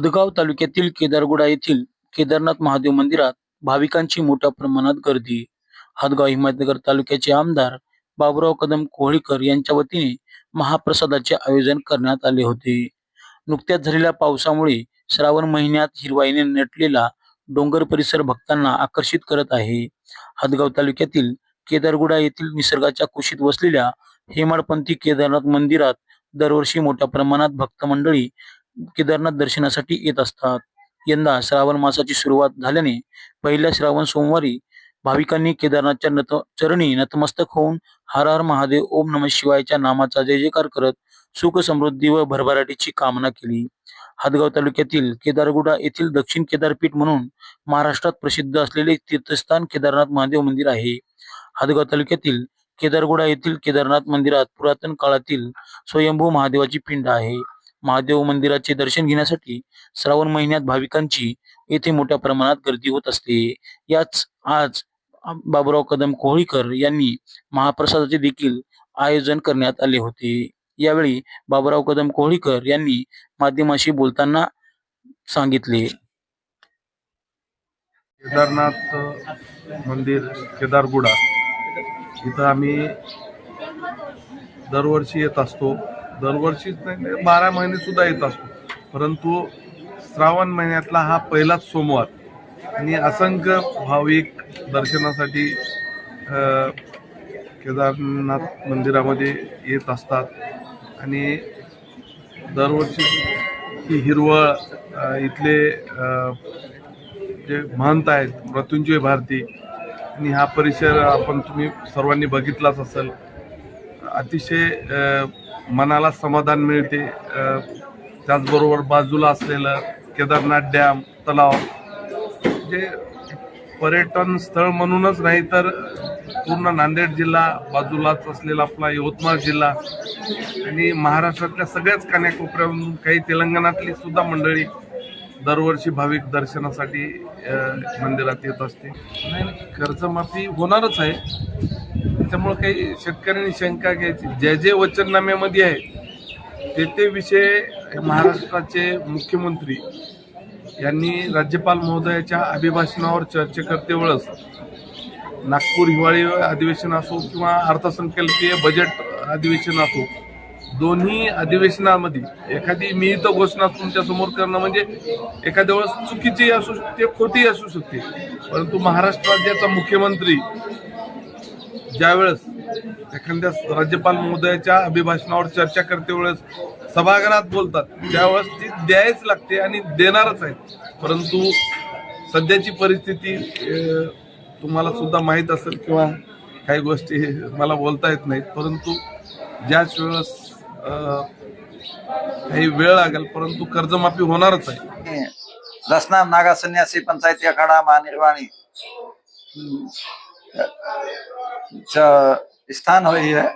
हदगाव तालुक्यातील केदारगुडा येथील केदारनाथ महादेव मंदिरात भाविकांची मोठ्या प्रमाणात गर्दी. हदगाव हिमायतनगर तालुक्याचे आमदार बाबुराव कदम कोहळीकर यांच्या वतीने महाप्रसादाचे आयोजन करण्यात आले होते. नुकत्याच झालेल्या पावसामुळे श्रावण महिन्यात हिरवाईने नटलेला डोंगर परिसर भक्तांना आकर्षित करत आहे. हदगाव तालुक्यातील केदारगुडा येथील निसर्गाच्या कुशीत वसलेल्या हेमाडपंथी केदारनाथ मंदिरात दरवर्षी मोठ्या प्रमाणात भक्त मंडळी केदारनाथ दर्शनासाठी येत असतात. यंदा श्रावण मासाची सुरुवात झाल्याने पहिल्या श्रावण सोमवारी भाविकांनी केदारनाथच्या नत चरणी नतमस्तक होऊन हर हर महादेव ओम नम शिवायच्या नामाचा जय जयकार करत सुख समृद्धी व भरभराटीची कामना केली. हदगाव तालुक्यातील केदारगुडा येथील दक्षिण केदारपीठ म्हणून महाराष्ट्रात प्रसिद्ध असलेले तीर्थस्थान केदारनाथ महादेव मंदिर आहे. हदगाव तालुक्यातील केदारगुडा येथील केदारनाथ मंदिरात पुरातन काळातील स्वयंभू महादेवाची पिंड आहे. महादेव मंदिराचे दर्शन घेण्यासाठी श्रावण महिन्यात भाविकांची येथे मोठ्या प्रमाणात गर्दी होत असते. याच आज बाबुराव कदम कोहळीकर यांनी महाप्रसादाचे देखील आयोजन करण्यात आले होते. यावेळी बाबुराव कदम कोहळीकर यांनी माध्यमाशी बोलताना सांगितले. केदारनाथ मंदिर केदारगुडा. इथं आम्ही दरवर्षी येत असतो. दरवर्षीच नाही बारा महिने सुद्धा येत असतो. परंतु श्रावण महिन्यातला हा पहिलाच सोमवार. आणि असंख्य भाविक दर्शनासाठी केदारनाथ मंदिरामध्ये येत असतात. आणि दरवर्षी ही हिरवळ इथले जे महंत आहेत मृत्युंजय भारती आणि हा परिसर आपण तुम्ही सर्वांनी बघितलाच असेल. अतिशय मनाला समाधान मिळते. त्याचबरोबर बाजूला असलेलं केदारनाथ डॅम तलाव जे पर्यटन स्थळ म्हणूनच नाही तर पूर्ण नांदेड जिल्हा बाजूलाच असलेला आपला यवतमाळ जिल्हा आणि महाराष्ट्रातल्या सगळ्याच कान्याकोपऱ्याहून काही तेलंगणातली सुद्धा मंडळी दरवर्षी भाविक दर्शनासाठी मंदिरात येत असते. नाही खर्चमाफी कर्जमाफी होणारच आहे. त्यामुळं काही शेतकऱ्यांनी शंका घ्यायची. जे जे वचननाम्यामध्ये आहे ते ते विषय महाराष्ट्राचे मुख्यमंत्री यांनी राज्यपाल महोदयाच्या अभिभाषणावर चर्चा करते वेळेस नागपूर हिवाळी अधिवेशन असो किंवा अर्थसंकल्पीय बजेट अधिवेशन असो दोन्ही अधिवेशनामध्ये एखादी मी तर घोषणा तुमच्यासमोर करणं म्हणजे एखाद्या वेळेस चुकीची असू शकते खोटी असू शकते. परंतु महाराष्ट्र राज्याचा मुख्यमंत्री ज्यावेळेस एखाद्या राज्यपाल महोदयाच्या अभिभाषणावर चर्चा करते वेळेस सभागृहात बोलतात त्यावेळेस ती द्यायच लागते आणि देणारच आहेत. परंतु सध्याची परिस्थिती तुम्हाला सुद्धा माहीत असेल किंवा काही गोष्टी मला बोलता येत नाहीत परंतु ज्याच वेळेस काही वेळ लागेल परंतु कर्जमाफी होणारच आहे. दसना नागा संन्यासी पंचायती अखाडा महानिर्वाणी. स्थान होई आहे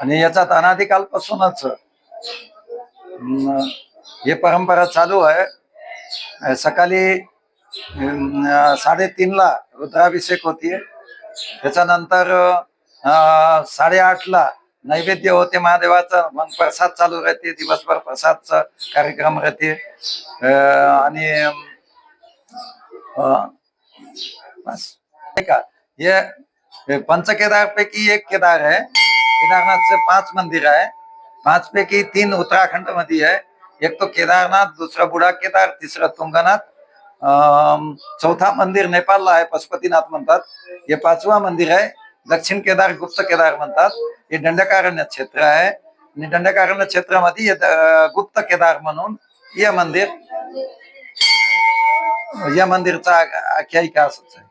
आणि याच्यात अनादिकालपासूनच हे परंपरा चालू आहे. सकाळी अं, साडेतीनला रुद्राभिषेक होतीये त्याच्यानंतर अं, साडेआठला नैवेद्य होते महादेवाचा. मग प्रसाद चालू राहते. दिवसभर प्रसादचा कार्यक्रम राहते. आणि अं, बस. ये पंच केदार पैकी एक केदार है केदारनाथ से पांच मंदिर है पांच पैकी तीन उत्तराखंडमध्ये है एक तो केदारनाथ दूसरा बूढा केदार तिसरा तुंगनाथ चौथा मंदिर नेपाळला आहे पशुपतीनाथ म्हणतात हे पाचवा मंदिर आहे दक्षिण केदार गुप्त केदार म्हणतात हे दंडकारण्य क्षेत्र आहे आणि दंडकारण्य क्षेत्रामध्ये हे द- गुप्त केदार म्हणून हे मंदिर या मंदिरचा आख्यायिका असंच आहे.